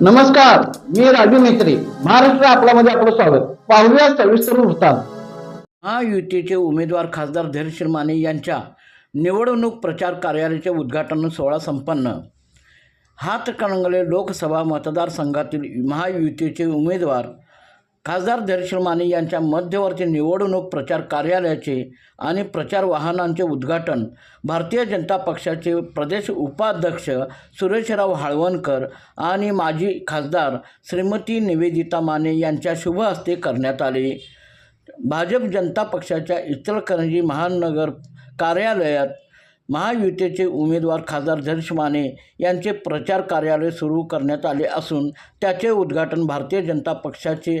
नमस्कार मी राजू मेत्री महाराष्ट्र आपल्यामध्ये आपलं स्वागत. पाहूया सविस्तर वृत्तांत. महायुतीचे उमेदवार खासदार धैर्यशील माने यांच्या निवडणूक प्रचार कार्यालयाचे उद्घाटन सोहळा संपन्न. हातकणंगले लोकसभा मतदारसंघातील महायुतीचे उमेदवार खासदार धैर्यशील माने यांच्या मध्यवर्ती निवडणूक प्रचार कार्यालयाचे आणि प्रचार वाहनांचे उद्घाटन भारतीय जनता पक्षाचे प्रदेश उपाध्यक्ष सुरेशराव हाळवणकर आणि माजी खासदार श्रीमती निवेदिता माने यांच्या शुभ हस्ते करण्यात आले. भाजप जनता पक्षाच्या इचलकरंजी महानगर कार्यालयात महायुतीचे उमेदवार खासदार धैर्ष माने यांचे प्रचार कार्यालय सुरू करण्यात आले असून त्याचे उद्घाटन भारतीय जनता पक्षाचे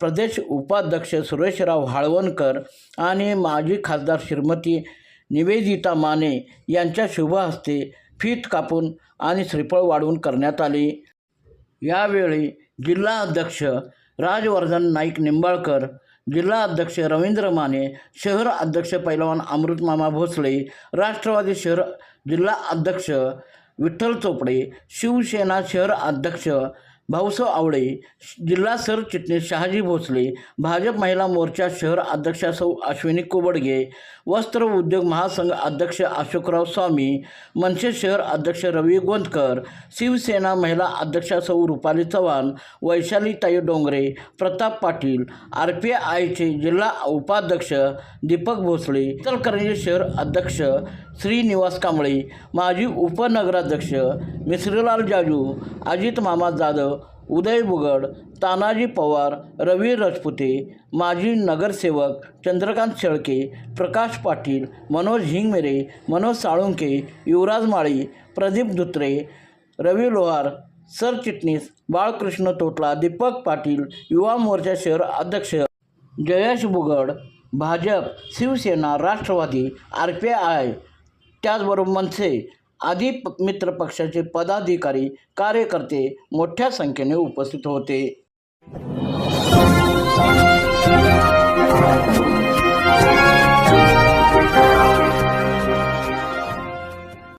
प्रदेश उपाध्यक्ष सुरेशराव हाळवणकर आणि माजी खासदार श्रीमती निवेदिता माने यांच्या शुभहस्ते फीत कापून आणि श्रीफळ वाढवून करण्यात आले. यावेळी जिल्हा अध्यक्ष राजवर्धन नाईक निंबाळकर जिल्हा अध्यक्ष रवींद्र माने शहर अध्यक्ष पैलवान अमृतमामा भोसले राष्ट्रवादी शहर जिल्हा अध्यक्ष विठ्ठल चोपडे शिवसेना शहर अध्यक्ष भाऊसाहेब आवळे जिल्हा सरचिटणीस शहाजी भोसले भाजप महिला मोर्चा शहर अध्यक्षा सौ अश्विनी कोबडगे वस्त्र उद्योग महासंघ अध्यक्ष अशोकराव स्वामी मनसे शहर अध्यक्ष रवी गोंदकर शिवसेना महिला अध्यक्षा सौ रुपाली चव्हाण वैशालीताई डोंगरे प्रताप पाटील आर पी आयचे जिल्हा उपाध्यक्ष दीपक भोसले इचलकरंजी शहर अध्यक्ष श्रीनिवास कांबळे माजी उपनगराध्यक्ष मिश्रीलाल जाजू अजित मामा जाधव उदय बुगड तानाजी पवार रवी रजपुते माजी नगरसेवक चंद्रकांत शेळके प्रकाश पाटील मनोज हिंगमेरे मनोज साळुंके युवराज माळी प्रदीप धुत्रे रवी लोहार सरचिटणीस बाळकृष्ण तोटला दीपक पाटील युवा मोर्चा शहर अध्यक्ष Jayesh Bugad BJP Shiv Sena Rashtravadi R P I त्याचबरोबर मनसे आदी प- मित्र पक्षाचे पदाधिकारी कार्यकर्ते मोठ्या संख्येने उपस्थित होते.